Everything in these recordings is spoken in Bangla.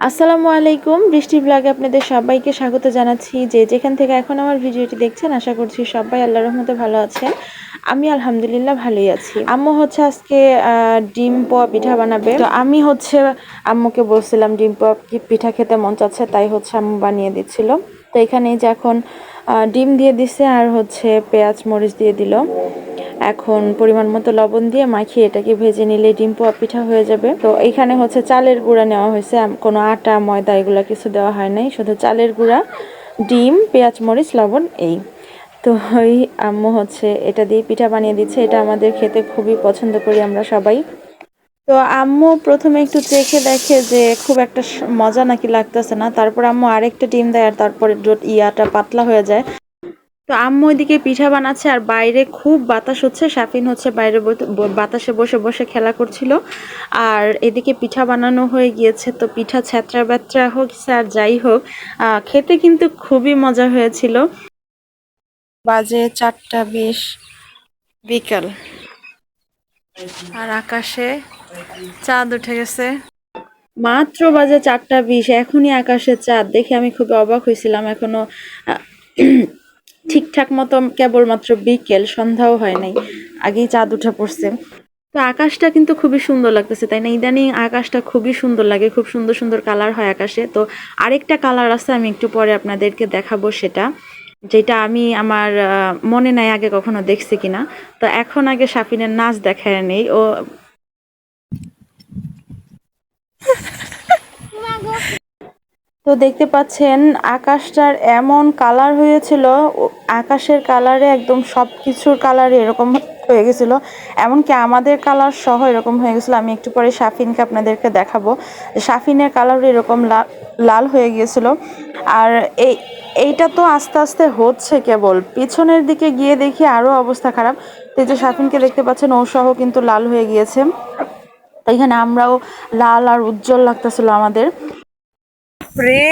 আসসালামু আলাইকুম, বৃষ্টি ব্লগে আপনাদের সবাইকে স্বাগত জানাচ্ছি। যে যেখান থেকে এখন আমার ভিডিওটি দেখছেন, আশা করছি সবাই আল্লাহ রহমতে ভালো আছেন। আমি আলহামদুলিল্লাহ ভালোই আছি। আম্মু হচ্ছে আজকে ডিম পোয়া পিঠা বানাবে। তো আমি হচ্ছে আম্মুকে বলছিলাম, ডিম পোয়া কি- পিঠা খেতে মন চাচ্ছে, তাই হচ্ছে আম্মু বানিয়ে দিচ্ছিল। তো এখানে যে এখন ডিম দিয়ে দিছে আর হচ্ছে পেঁয়াজ, মরিচ দিয়ে দিল। এখন পরিমাণ মতো লবণ দিয়ে মাখিয়ে এটাকে ভেজে নিলে ডিম পোয়া পিঠা হয়ে যাবে। তো এখানে হচ্ছে চালের গুঁড়া নেওয়া হয়েছে। কোনো আটা, ময়দা এগুলো কিছু দেওয়া হয় নাই। শুধু চালের গুঁড়া, ডিম, পেঁয়াজ, মরিচ, লবণ এই। তো ওই আম্মু হচ্ছে এটা দিয়ে পিঠা বানিয়ে দিচ্ছে। এটা আমাদের খেতে খুবই পছন্দ করি আমরা সবাই। তো আম্মু প্রথমে একটু চেখে দেখে যে খুব একটা মজা নাকি লাগতেছে না। তারপর আম্মু আরেকটা ডিম দেয় আর তারপরে ইয়াটা পাতলা হয়ে যায়। তো আম্মু ওইদিকে পিঠা বানাচ্ছে আর বাইরে খুব বাতাস হচ্ছে। সাফিন হচ্ছে বাইরে বই- বাতাসে বসে বসে খেলা করছিল। আর এদিকে পিঠা বানানো হয়ে গিয়েছে। তো পিঠা ছ্যাত্রা ব্যাত্রা হোক আর যাই হোক খেতে কিন্তু খুবই মজা হয়েছিল। বাজে চারটা বিশ বিকাল। আর আকাশে চাঁদ উঠে গেছে। মাত্র বাজে চারটা বিশ, এখনই আকাশে চাঁদ। দেখে আমি খুবই অবাক হয়েছিলাম, এখনও ঠিকঠাক মতো কেবলমাত্র বিকেল, সন্ধ্যাও হয় নাই। আগেই চাঁদ উঠে পড়ছে। তো আকাশটা কিন্তু খুবই সুন্দর লাগতেছে, তাই না? ইদানিং আকাশটা খুবই সুন্দর লাগে, খুব সুন্দর সুন্দর কালার হয় আকাশে। তো আরেকটা কালার আছে, আমি একটু পরে আপনাদেরকে দেখাবো সেটা। যেটা আমি আমার মনে নাই আগে কখনো দেখছি কিনা। তো এখন আগে সাফিনের নাচ দেখায় নেই, ও তো দেখতে পাচ্ছেন, আকাশটার এমন কালার হয়েছিল আকাশের কালারে একদম সব কিছুর কালারে এরকম হয়ে গেছিল। এমনকি আমাদের কালার সহ এরকম হয়ে গেছিল, আমি একটু পরে সাফিনকে আপনাদেরকে দেখাবো। সাফিনের কালার এরকম লাল হয়ে গিয়েছিল। আর এই এইটা তো আস্তে আস্তে হচ্ছে কেবল। পিছনের দিকে গিয়ে দেখি আরও অবস্থা খারাপ। তো এই যে সাফিনকে দেখতে পাচ্ছেন ও সহ কিন্তু লাল হয়ে গিয়েছে। এখানে আমরাও লাল আর উজ্জ্বল লাগতেছিল আমাদের। রে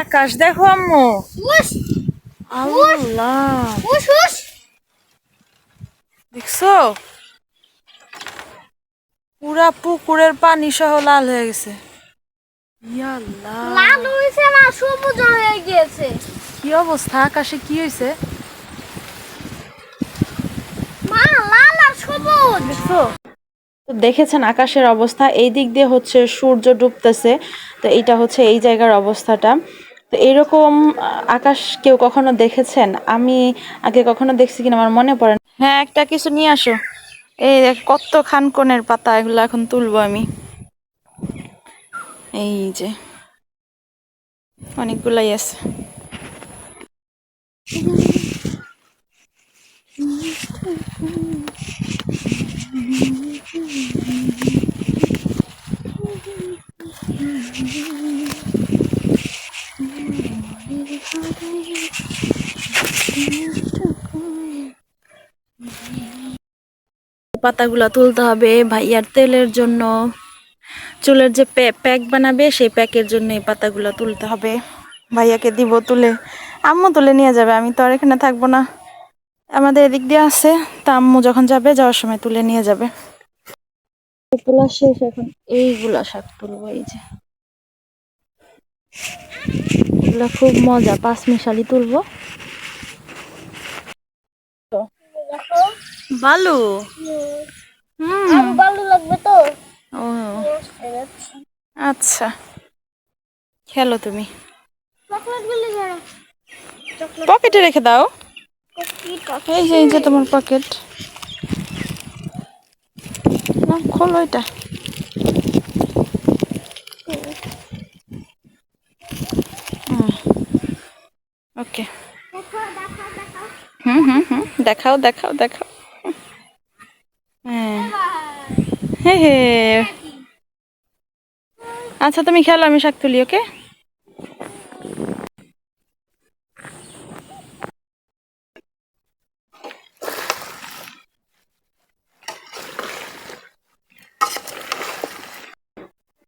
আকাশ দেখো আম্মু। দেখছ? পুরা পুকুরের পানি সহ লাল হয়ে গেছে। ইয়াল্লাহ। লাল হয়েছে না সবুজ হয়ে গিয়েছে। কি অবস্থা? আকাশে কি হয়েছে দেখছ? তো দেখেছেন আকাশের অবস্থা এই দিক দিয়ে হচ্ছে সূর্য ডুবতেছে তো এইটা হচ্ছে এই জায়গার অবস্থাটা। তো এরকম আকাশ কেউ কখনো দেখেছেন? আমি আগে কখনো দেখছি কিনা আমার মনে পড়ে না। হ্যাঁ একটা কিছু নিয়ে আসো। এই দেখ কত খানকনের পাতা এগুলো এখন তুলবো আমি। এই যে অনেকগুলাই আছে। পাতাগুলো তুলতে হবে ভাইয়ার তেলের জন্য। চুলের যে প্যা- প্যাক বানাবে সেই প্যাকের জন্য এই পাতাগুলো তুলতে হবে। ভাইয়াকে দিব তুলে। আম্মু তুলে নিয়ে যাবে আমি তো আর এখানে থাকব না। আমাদের এদিক দিয়ে আছে তা আম্মু যখন যাবে যাওয়ার সময় তুলে নিয়ে যাবে। তোলা শেষ এখন এইগুলা শাক তুলবো এই যে। এগুলা খুব মজা পাঁচ মিশালি তুলবো। বালু? হুম। ভালো লাগবে তো। ও। আচ্ছা। খেলো তুমি। পকেটে রেখে দাও। এই যে এই যে তোমার পকেট খোলো এটা। ওকে। হুম হুম হুম। দেখাও দেখাও দেখাও। হ্যাঁ। হে হে। আচ্ছা তুমি খেলো আমি শাক তুলি ওকে?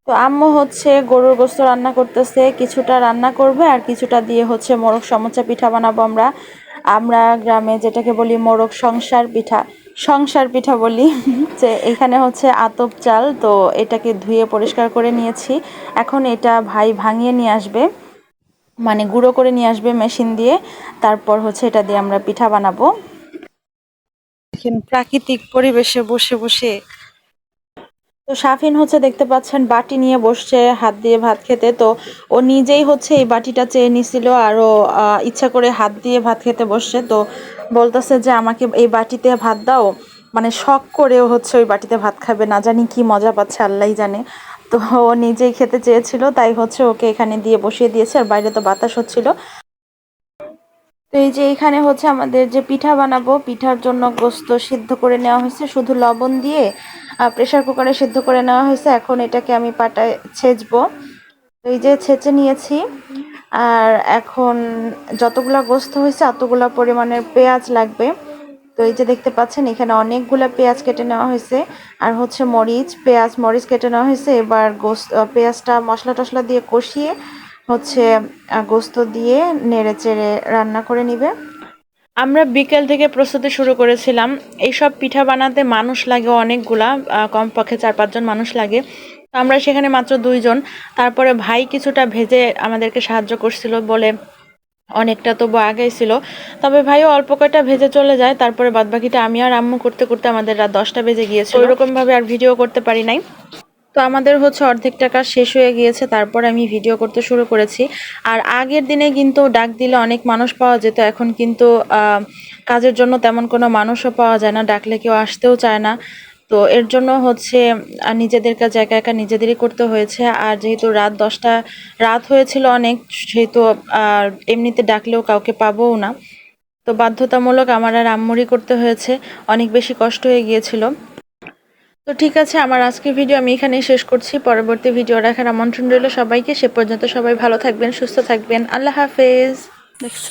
তো আম্মু হচ্ছে গরুর গোস্ত রান্না করতেছে, কিছুটা রান্না করবে আর কিছুটা দিয়ে হচ্ছে মোরগ সমোচা পিঠা বানাবো আমরা। আমরা গ্রামে যেটাকে বলি মোরগ সংসার পিঠা সংসার পিঠা বলি। যে এখানে হচ্ছে আতপ চাল, তো এটাকে ধুয়ে পরিষ্কার করে নিয়েছি। এখন এটা ভাই ভাঙিয়ে নিয়ে আসবে মানে গুঁড়ো করে নিয়ে আসবে মেশিন দিয়ে। তারপর হচ্ছে এটা দিয়ে আমরা পিঠা বানাবো। প্রাকৃতিক পরিবেশে বসে বসে তো শাফিন হচ্ছে দেখতে পাচ্ছেন, বাটি নিয়ে বসছে, হাত দিয়ে ভাত খেতে। তো ও নিজেই হচ্ছে এই বাটিটা চেয়ে নিছিল আর ও ইচ্ছা করে হাত দিয়ে ভাত খেতে বসছে। তো বলতেছে যে, আমাকে এই বাটিতে ভাত দাও। মানে শখ করে ও হচ্ছে ওই বাটিতে ভাত খাবে। না জানি কি মজা পাচ্ছে, আল্লাহই জানে। তো ও নিজেই খেতে চেয়েছিল, তাই হচ্ছে ওকে এখানে দিয়ে বসিয়ে দিয়েছে। আর বাইরে তো বাতাস হচ্ছিল। তো এই যে এখানে হচ্ছে আমাদের যে পিঠা বানাবো, পিঠার জন্য গোস্ত সিদ্ধ করে নেওয়া হয়েছে, শুধু লবণ দিয়ে প্রেসার কুকারে সিদ্ধ করে নেওয়া হয়েছে, এখন এটাকে আমি পাটায় ছেঁচবো। তো এই যে ছেঁচে নিয়েছি, আর এখন যতগুলা গোস্ত হয়েছে অতগুলা পরিমাণের পেঁয়াজ লাগবে। তো এই যে দেখতে পাচ্ছেন, এখানে অনেকগুলা পেঁয়াজ কেটে নেওয়া হয়েছে, আর হচ্ছে মরিচ, পেঁয়াজ, মরিচ কেটে নেওয়া হয়েছে, এবার গোস্ত, পেঁয়াজটা মশলা টশলা দিয়ে কষিয়ে হচ্ছে গোস্ত দিয়ে নেড়ে চেড়ে রান্না করে নিবে। আমরা বিকেল থেকে প্রস্তুতি শুরু করেছিলাম। এইসব পিঠা বানাতে মানুষ লাগে অনেকগুলা কমপক্ষে চার পাঁচজন মানুষ লাগে। তো আমরা সেখানে মাত্র দুইজন। তারপরে ভাই কিছুটা ভেজে আমাদেরকে সাহায্য করছিল বলে অনেকটা তবু আগেই ছিল। তবে ভাইও অল্প কয়টা ভেজে চলে যায়, তারপরে বাদবাকিটা আমি আর আম্মু করতে করতে আমাদের রাত দশটা বেজে গিয়েছিল। ওইরকম ভাবে আর ভিডিও করতে পারি নাই। তো আমাদের হচ্ছে অর্ধেক টাকা শেষ হয়ে গিয়েছে, তারপর আমি ভিডিও করতে শুরু করেছি। আর আগের দিনে কিন্তু ডাক দিলে অনেক মানুষ পাওয়া যেত, এখন কিন্তু কাজের জন্য তেমন কোনো মানুষও পাওয়া যায় না, ডাকলে কেউ আসতেও চায় না। তো এর জন্য হচ্ছে নিজেদের কাজ একা একা নিজেদেরই করতে হয়েছে। আর যেহেতু রাত দশটা, রাত হয়েছিল অনেক, সেহেতু আর এমনিতে ডাকলেও কাউকে পাবোও না। তো বাধ্যতামূলক আমার আর আম্মুরই করতে হয়েছে, অনেক বেশি কষ্ট হয়ে গিয়েছিল। তো ঠিক আছে, আমার আজকের ভিডিও আমি এখানেই শেষ করছি। পরবর্তী ভিডিও রাখার আমন্ত্রণ রইল সবাইকে। সে পর্যন্ত সবাই ভালো থাকবেন, সুস্থ থাকবেন। আল্লাহ হাফেজ। দেখছ?